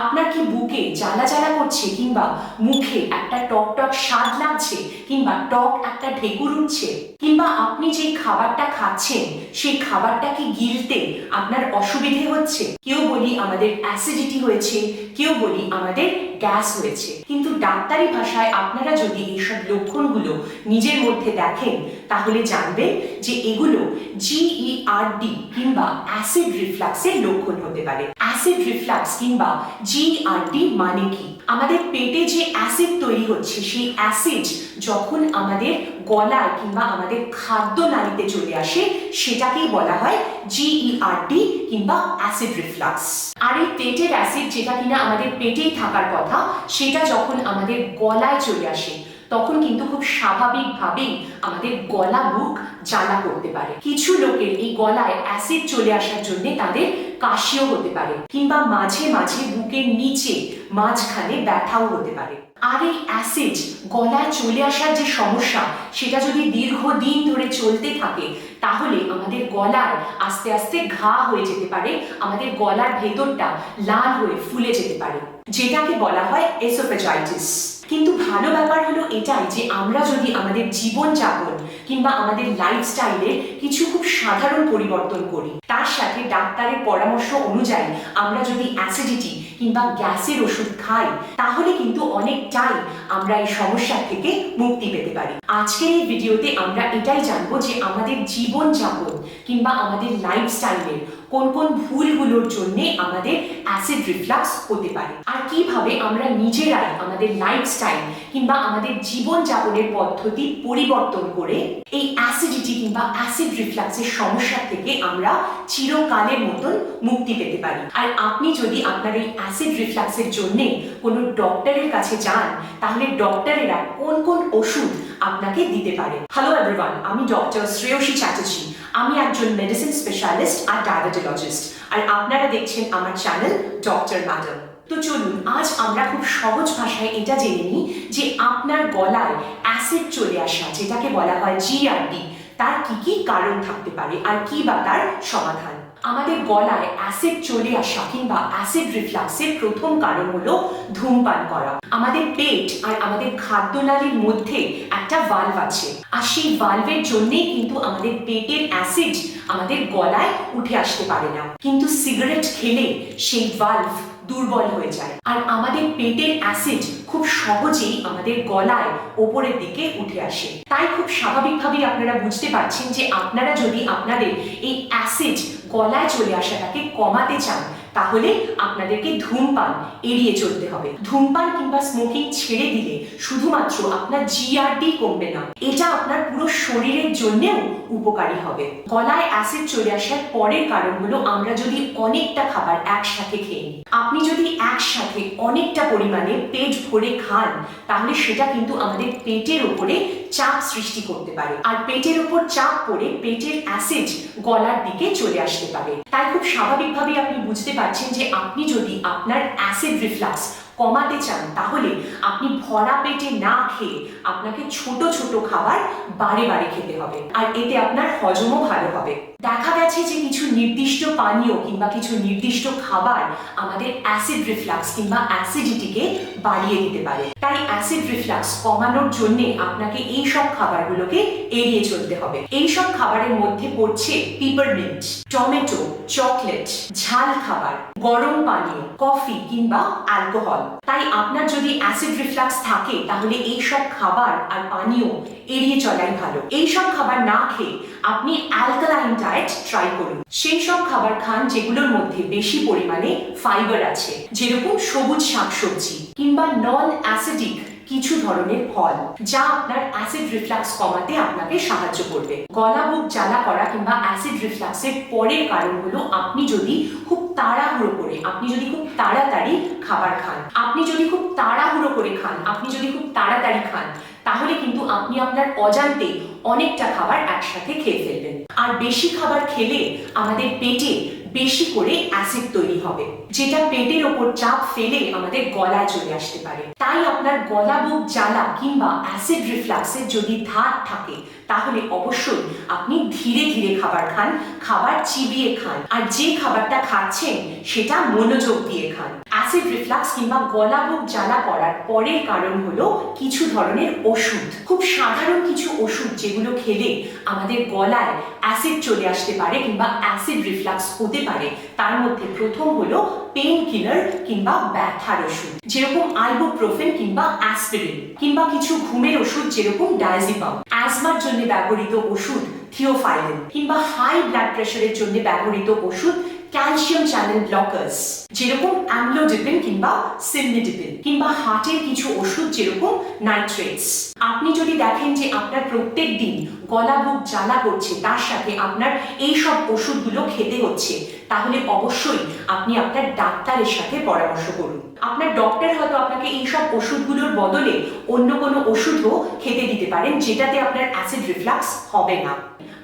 আপনার কি বুকে জ্বালা জ্বালা করছে কিংবা মুখে একটা টক টক স্বাদ লাগছে কিংবা টক একটা ঢেকুর উঠছে? কিংবা আপনি যে খাবারটা খাচ্ছেন, সেই খাবারটাকে গিলতে আপনার অসুবিধে হচ্ছে? কেউ বলি আমাদের অ্যাসিডিটি হয়েছে, কেউ বলি আমাদের গ্যাস হয়েছে। কিন্তু ডাক্তারি ভাষায় আপনারা যদি এইসব লক্ষণগুলো নিজের মধ্যে দেখেন, তাহলে জানবেন যে এগুলো জিইআরডি কিংবা অ্যাসিড রিফ্লাক্সের লক্ষণ হতে পারে। অ্যাসিড রিফ্লাক্স কিংবা জিইআরডি মানে কি? আমাদের পেটে যে অ্যাসিড তৈরি হচ্ছে, সেই অ্যাসিড যখন আমাদের গলায় কিংবা আমাদের খাদ্য নালীতে চলে আসে, সেটাকেই বলা হয় জিইআরডি কিংবা অ্যাসিড রিফ্লাক্স আর এই পেটের অ্যাসিড যেটা কিনা আমাদের পেটেই থাকার কথা, সেটা যখন আমাদের গলায় চলে আসে, তখন কিন্তু খুব স্বাভাবিকভাবেই আমাদের গলা বুক জ্বালা করতে পারে। কিছু লোকের এই গলায় অ্যাসিড চলে আসার জন্য তাদের কাশিও হতে পারে, কিংবা মাঝে মাঝে বুকের নিচে মাঝখানে ব্যথাও হতে পারে। আর এই অ্যাসিড গলায় চলে আসার যে সমস্যা, সেটা যদি দীর্ঘদিন ধরে চলতে থাকে, তাহলে আমাদের গলায় আস্তে আস্তে ঘা হয়ে যেতে পারে, আমাদের গলার ভেতরটা লাল হয়ে ফুলে যেতে পারে, যেটাকে বলা হয় এসোফেজাইটিস কিন্তু ভালো ব্যাপার হলো এটাই যে আমরা যদি আমাদের জীবনযাপন কিংবা আমাদের লাইফস্টাইলে কিছু খুব সাধারণ পরিবর্তন করি, তার সাথে ডাক্তারের পরামর্শ অনুযায়ী আমরা যদি অ্যাসিডিটি কিংবা গ্যাসের ওষুধ খাই, তাহলে কিন্তু অনেকটাই আমরা এই সমস্যা থেকে মুক্তি পেতে পারি। আজকের এই ভিডিওতে আমরা এটাই জানব যে আমাদের জীবনযাপন কিংবা আমাদের লাইফস্টাইলের কোন কোন ভুলগুলোর জন্য আমাদের অ্যাসিড রিফ্লাক্স হতে পারে? আর কীভাবে আমরা নিজেরাই আমাদের লাইফস্টাইল কিংবা আমাদের জীবনযাপনের পদ্ধতি পরিবর্তন করে এই অ্যাসিডিটি কিংবা অ্যাসিড রিফ্লাক্সের সমস্যা থেকে আমরা চিরকালের মতন মুক্তি পেতে পারি? আর আপনি যদি আপনার এই অ্যাসিড রিফ্লাক্সের জন্য কোনো ডক্টরের কাছে যান, তাহলে ডক্টরেরা কোন কোন ওষুধ আপনাকে দিতে পারে? হ্যালো এভরিওয়ান আমি ডক্টর শ্রেয়সী চ্যাটার্জি। আমি একজন মেডিসিন স্পেশালিস্ট আর ডায়াবেটোলজিস্ট আর আপনারা দেখছেন আমার চ্যানেল ডক্টর ম্যাডাম তো চলুন, আজ আমরা খুব সহজ ভাষায় এটা জেনে নিই যে আপনার গলায় অ্যাসিড চলে আসা, যেটাকে বলা হয় জিআরডি তার কি কি কারণ থাকতে পারে আর কি বা তার সমাধান? আমাদের গলায় অ্যাসিড চলে আসা কিংবা অ্যাসিড রিফ্লাক্সের প্রথম কারণ হলো ধূমপান করা। আমাদের পেট আর আমাদের খাদ্যনালীর মধ্যে একটা ভালভ আছে। আর সেই ভালভের জন্যেই কিন্তু আমাদের পেটের অ্যাসিড আমাদের গলায় উঠে আসতে পারে না। কিন্তু সিগারেট খেলে সেই ভালভ দুর্বল হয়ে যায়। আর আমাদের পেটের অ্যাসিড খুব সহজেই আমাদের গলায় ওপরের দিকে উঠে আসে। তাই খুব স্বাভাবিকভাবেই আপনারা বুঝতে পারছেন যে আপনারা যদি আপনাদের এই অ্যাসিড গলায় চলে আসাটাকে কমাতে চান তাহলে আপনাদেরকে ধূমপান এড়িয়ে চলতে হবে। ধূমপান কিংবা স্মোকিং ছেড়ে দিলে শুধুমাত্র আপনার জিআরডি কমবে না, এটা আপনার পুরো শরীরের জন্যেও উপকারী হবে। গলায় অ্যাসিড চলে আসার পরের কারণ হলো আমরা যদি অনেকটা খাবার একসাথে খেয়ে আপনি যদি একসাথে অনেকটা পরিমাণে পেট ভরে খান, তাহলে সেটা কিন্তু আমাদের পেটের উপরে চাপ সৃষ্টি করতে পারে। আর পেটের উপর চাপ পড়ে পেটের অ্যাসিড গলার দিকে চলে আসতে পারে। তাই খুব স্বাভাবিকভাবেই আপনি বুঝতে পারছেন যে আপনি যদি আপনার অ্যাসিড রিফ্লাক্স কমাতে চান, তাহলে আপনি ভরা পেটে না খেয়ে আপনাকে ছোট ছোট খাবার বারে বারে খেতে হবে। আর এতে আপনার হজমও ভালো হবে। দেখা গেছে যে কিছু নির্দিষ্ট পানীয় কিংবা কিছু নির্দিষ্ট খাবার আমাদের অ্যাসিড রিফ্লাক্স কিংবা অ্যাসিডিটিকে বাড়িয়ে দিতে পারে। তাই অ্যাসিড রিফ্লাক্স কমানোর জন্য আপনাকে এই সব খাবারগুলোকে এড়িয়ে চলতে হবে। এই সব খাবারের মধ্যে পড়ছে পিপারমিন্ট টমেটো চকলেট ঝাল খাবার, গরম পানীয় কফি কিংবা অ্যালকোহল তাই আপনার যদি অ্যাসিড রিফ্লাক্স থাকে, তাহলে এই সব খাবার আর পানীয় এড়িয়ে চলাই ভালো। এই সব খাবার না খেয়ে আপনি অ্যালকালাইন ডায়েট ট্রাই করুন। সেই সব খাবার খান যেগুলোর মধ্যে বেশি পরিমাণে ফাইবার আছে, যেরকম সবুজ শাকসবজি কিংবা নন অ্যাসিডিক কিছু ধরনের ফল, যা আপনার অ্যাসিড রিফ্লাক্স কমাতে আপনাকে সাহায্য করবে। গলা বুক জ্বালা করা কিংবা অ্যাসিড রিফ্লাক্সের পরের কারণ হলো আপনি যদি খুব তাড়াহুড়ো করে, আপনি যদি খুব তাড়াতাড়ি খাবার খান। আপনি যদি খুব তাড়াহুড়ো করে খান, আপনি যদি খুব তাড়াতাড়ি খান তাহলে কিন্তু আপনি আপনার অজান্তে অনেকটা খাবার একসাথে খেয়ে ফেলবেন। আর বেশি খাবার খেলে আমাদের পেটে বেশি করে অ্যাসিড তৈরি হবে, যেটা পেটের ওপর চাপ ফেলে আমাদের গলায় চলে আসতে পারে। তাই আপনার গলা বুক জ্বালা কিংবা অ্যাসিড রিফ্লাক্সের যদি ধার থাকে, তাহলে অবশ্যই আপনি ধীরে ধীরে খাবার খান, খাবার চিবিয়ে খান। আর যে খাবারটা খাচ্ছেন, সেটা মনোযোগ দিয়ে খান। অ্যাসিড রিফ্লাক্স কিংবা গলা বুক জ্বালা করার পরের কারণ হলো কিছু ধরনের ওষুধ। খুব সাধারণ কিছু ওষুধ যেগুলো খেলে আমাদের গলায় অ্যাসিড চলে আসতে পারে কিংবা অ্যাসিড রিফ্লাক্স হতে পারে। তার মধ্যে প্রথম হলো পেন কিলার কিংবা ব্যথার ওষুধ, যেরকম আইবোপ্রোফেন কিংবা অ্যাসপিরিন কিংবা কিছু ঘুমের ওষুধ যেরকম ডায়াজিপাম অ্যাজমার জন্য ব্যবহৃত ওষুধ থিওফাইলিন কিংবা হাই ব্লাড প্রেশারের জন্য ব্যবহৃত ওষুধ ক্যালসিয়াম চ্যানেল ব্লকার্স যেরকম অ্যামলোডিপিন কিংবা সিলমিডিপিন কিংবা হার্টের কিছু ওষুধ যেরকম নাইট্রেটস আপনি যদি দেখেন যে আপনার প্রত্যেক দিন গলা, বুক জ্বালা করছে, তার সাথে আপনার এই সব ওষুধগুলো খেতে হচ্ছে, তাহলে অবশ্যই আপনি আপনার ডাক্তারের সাথে পরামর্শ করুন। আপনার ডক্টর হয়তো আপনাকে এই সব ওষুধগুলোর বদলে অন্য কোনো ওষুধও খেতে দিতে পারেন, যেটাতে আপনার অ্যাসিড রিফ্লাক্স হবে না।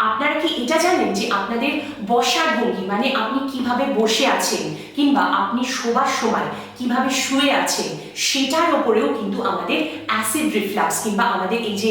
আপনারা কি এটা জানেন যে আপনাদের বসার ভঙ্গি মানে আপনি কীভাবে বসে আছেন কিংবা আপনি শোবার সময় কীভাবে শুয়ে আছে, সেটার ওপরেও কিন্তু আমাদের অ্যাসিড রিফ্লাক্স কিংবা আমাদের এই যে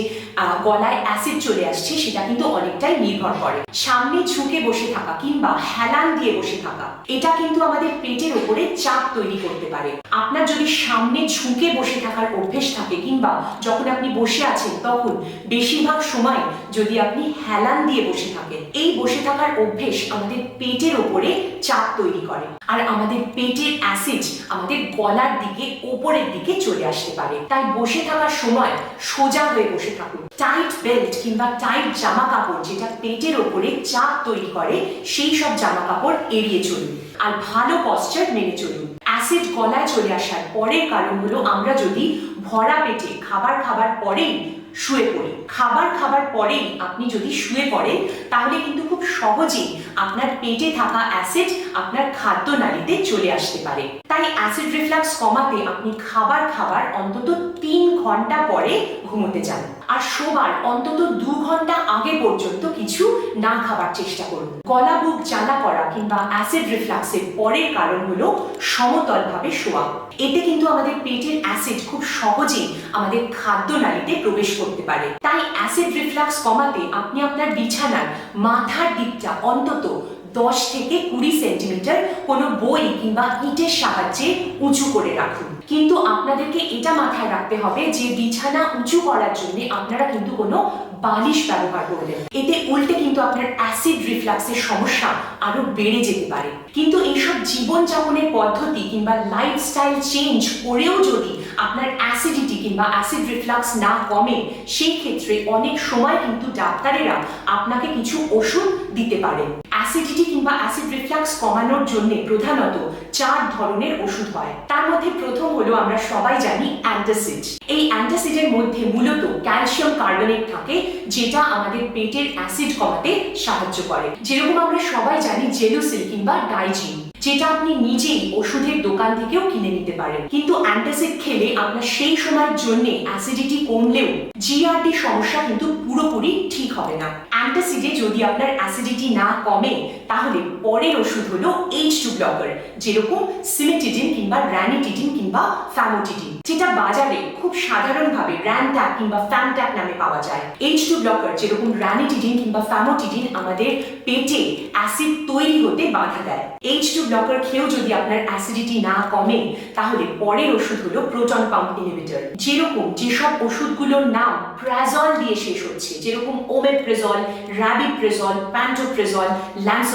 গলায় অ্যাসিড চলে আসছে, সেটা কিন্তু অনেকটাই নির্ভর করে। সামনে ঝুঁকে বসে থাকা কিংবা হেলান দিয়ে বসে থাকা, এটা কিন্তু আমাদের পেটের ওপরে চাপ তৈরি করতে পারে। আপনার যদি সামনে ঝুঁকে বসে থাকার অভ্যেস থাকে কিংবা যখন আপনি বসে আছেন, তখন বেশিরভাগ সময় যদি আপনি হেলান দিয়ে বসে থাকেন, এই বসে থাকার অভ্যেস আমাদের পেটের ওপরে চাপ তৈরি করে। আর আমাদের পেটের অ্যাসিড আমাদের গলার দিকে, ওপরের দিকে চলে আসতে পারে। তাই বসে থাকার সময় সোজা হয়ে বসে থাকুন। টাইট বেল্ট কিংবা টাইট জামা কাপড় যেটা পেটের ওপরে চাপ তৈরি করে, সেই সব জামা কাপড় এড়িয়ে চলুন। আর ভালো পশ্চার মেনে চলুন। অ্যাসিড গলায় চলে আসার পরের কারণ হলো আমরা যদি ভরা পেটে খাবার খাবার পরেই শুয়ে পড়ি। খাবার খাবার পরেই আপনি যদি শুয়ে পড়েন, তাহলে কিন্তু খুব সহজেই আপনার পেটে থাকা অ্যাসিড আপনার খাদ্য নালীতে চলে আসতে পারে। তাই অ্যাসিড রিফ্লাক্স কমাতে আপনি খাবার খাবার অন্তত তিন ঘণ্টা পরে ঘুমোতে যান। আর শোবার অন্তত দু ঘণ্টা আগে পর্যন্ত কিছু না খাবার চেষ্টা করুন। গলা, বুক জ্বালা করা কিংবা অ্যাসিড রিফ্লাক্সের পরের কারণ হলো সমতলভাবে শোয়া। এতে কিন্তু আমাদের পেটের অ্যাসিড খুব সহজেই আমাদের খাদ্য নালীতে প্রবেশ করতে পারে। তাই অ্যাসিড রিফ্লাক্স কমাতে আপনি আপনার বিছানার মাথার দিকটা অন্তত দশ থেকে কুড়ি সেন্টিমিটার কোনো বই কিংবা ইটের সাহায্যে উঁচু করে রাখুন। কিন্তু আপনাদেরকে এটা মাথায় রাখতে হবে যে বিছানা উঁচু করার জন্য আপনারা কিন্তু কোনো বালিশ ব্যবহার করবেন। এতে উল্টে কিন্তু আপনার অ্যাসিড রিফ্লাক্সের সমস্যা আরও বেড়ে যেতে পারে। কিন্তু এইসব জীবনযাপনের পদ্ধতি কিংবা লাইফস্টাইল চেঞ্জ করেও যদি আপনার অ্যাসিডিটি কিংবা অ্যাসিড রিফ্লাক্স না কমে, সেই ক্ষেত্রে অনেক সময় কিন্তু ডাক্তারেরা আপনাকে কিছু ওষুধ দিতে পারে। অ্যাসিডিটি কিংবা অ্যাসিড রিফ্লাক্স কমানোর জন্য প্রধানত চার ধরনের ওষুধ হয়। তার মধ্যে প্রথম হলো আমরা সবাই জানি অ্যান্টাসিড। এই অ্যান্টাসিডের মধ্যে মূলত ক্যালসিয়াম কার্বনেট থাকে, যেটা আমাদের পেটের অ্যাসিড কমাতে সাহায্য করে। যেরকম আমরা সবাই জানি জেলুসিল কিংবা ডাইজিন। যেটা আপনি নিজেই ওষুধের দোকান থেকেও কিনে নিতে পারেন। কিন্তু অ্যান্টাসিড খেলে আপনার সেই সময়ের জন্য অ্যাসিডিটি কমলেও জিআরডি সমস্যা কিন্তু পুরোপুরি ঠিক হবে না। অ্যান্টাসিডে যদি আপনার অ্যাসিডিটি না কমে তাহলে পরের ওষুধ হলো এইচ টু ব্লকার যেরকম সিমেটিডিন কিংবা র্যানিটিডিন কিংবা ফ্যামোটিডিন যেটা বাজারে খুব সাধারণভাবে র্যানট্যাক কিংবা ফ্যামট্যাক নামে পাওয়া যায়। এইচ টু ব্লকার যেরকম র্যানিটিডিন কিংবা ফ্যামোটিডিন আমাদের পেটে অ্যাসিড তৈরি হতে বাধা দেয়। এইচ টু ব্লকার খেয়েও যদি আপনার অ্যাসিডিটি না কমে, তাহলে পরের ওষুধ হলো প্রোটন পাম্প ইনহিবিটর যেরকম যেসব ওষুধগুলোর নাম প্রাজল দিয়ে শেষ হচ্ছে, যেরকম omeprazole rabeprazole pantoprazole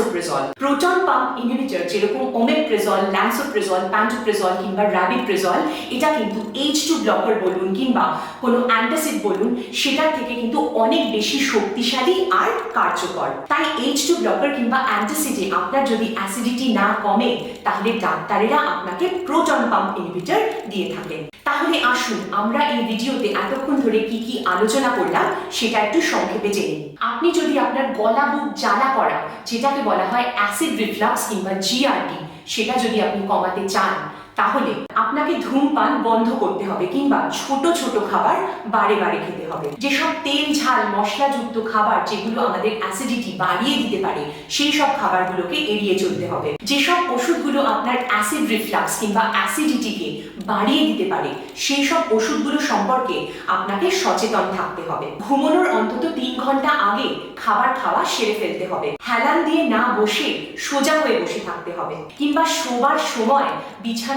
lansoprazole proton pump inhibitor যেরকম ওমেপ্রেজল ল্যান্সোপ্রেজল প্যান্টোপ্রেজল কিংবা র্যাবিপ্রেজল এটা কিন্তু এইচ টু ব্লকার বলুন কিংবা কোনো অ্যান্টাসিড বলুন, সেটার থেকে কিন্তু অনেক বেশি শক্তিশালী আর কার্যকর। তাই এইচ টু ব্লকার কিংবা অ্যান্টাসিডে আপনার যদি অ্যাসিডিটি না কমে, তাহলে ডাক্তারেরা আপনাকে প্রোটন পাম্প ইনহিবিটর দিয়ে থাকেন। তাহলে আসুন, আমরা এই ভিডিওতে এতক্ষণ ধরে কি কি আলোচনা করলাম, সেটা একটু সংক্ষেপে জেনে আপনি যদি আপনার গলা, বুক, জ্বালা করা, যেটাকে বলা হয় অ্যাসিড রিফ্লাক্স কিংবা জিআরডি সেটা যদি আপনি কমাতে চান তাহলে আপনাকে ধূমপান বন্ধ করতে হবে কিংবা ছোট ছোট খাবার বারে বারে খেতে হবে। যেসব তেল, ঝাল, মশলাযুক্ত খাবার যেগুলো আমাদের অ্যাসিডিটি বাড়িয়ে দিতে পারে, সেই সব খাবারগুলোকে এড়িয়ে চলতে হবে। যেসব ওষুধগুলো আপনার অ্যাসিড রিফ্লাক্স কিংবা অ্যাসিডিটিকে বাড়িয়ে দিতে পারে, সেই সব ওষুধগুলো সম্পর্কে আপনাকে সচেতন থাকতে হবে। ঘুমানোর অন্তত তিন ঘণ্টা আগে খাবার খাওয়া সেরে ফেলতে হবে। হেলান দিয়ে না বসে সোজা হয়ে বসে থাকতে হবে। কিংবা শোবার সময়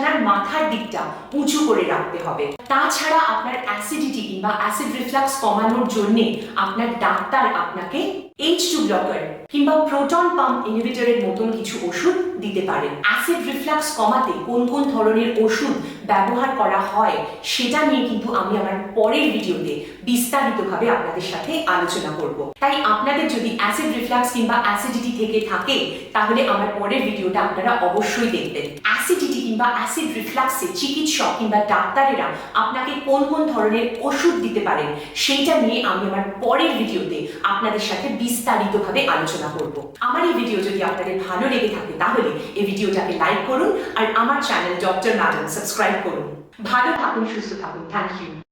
বিছানার মাথার দিকটা উঁচু করে রাখতে হবে। তাছাড়া আপনার অ্যাসিডিটি কিংবা অ্যাসিড রিফ্লাক্স কমানোর জন্য আপনার ডাক্তার আপনাকে এইচ টু ব্লকার কিংবা প্রোটন পাম্প ইনহিবিটরের মতন কিছু ওষুধ দিতে পারেন। অ্যাসিড রিফ্লাক্স কমাতে কোন কোন ধরনের ওষুধ ব্যবহার করা হয় সেটা নিয়ে কিন্তু আমি আমার পরের ভিডিওতে বিস্তারিতভাবে আপনাদের সাথে আলোচনা করব। তাই আপনাদের যদি অ্যাসিড রিফ্লাক্স কিংবা অ্যাসিডিটি থেকে থাকে, তাহলে আমার পরের ভিডিওটা আপনারা অবশ্যই দেখবেন। অ্যাসিডিটি কিংবা অ্যাসিড রিফ্লাক্সে চিকিৎসক কিংবা ডাক্তারেরা আপনাকে কোন কোন ধরনের ওষুধ দিতে পারেন সেইটা নিয়ে আমি আমার পরের ভিডিওতে আপনাদের সাথে বিস্তারিতভাবে আলোচনা করব। আমার এই ভিডিও যদি আপনাদের ভালো লেগে থাকে, তাহলে এই ভিডিওটাকে লাইক করুন আর আমার চ্যানেল ডক্টর নাটন সাবস্ক্রাইব করুন। ভালো থাকুন, সুস্থ থাকুন। Thank you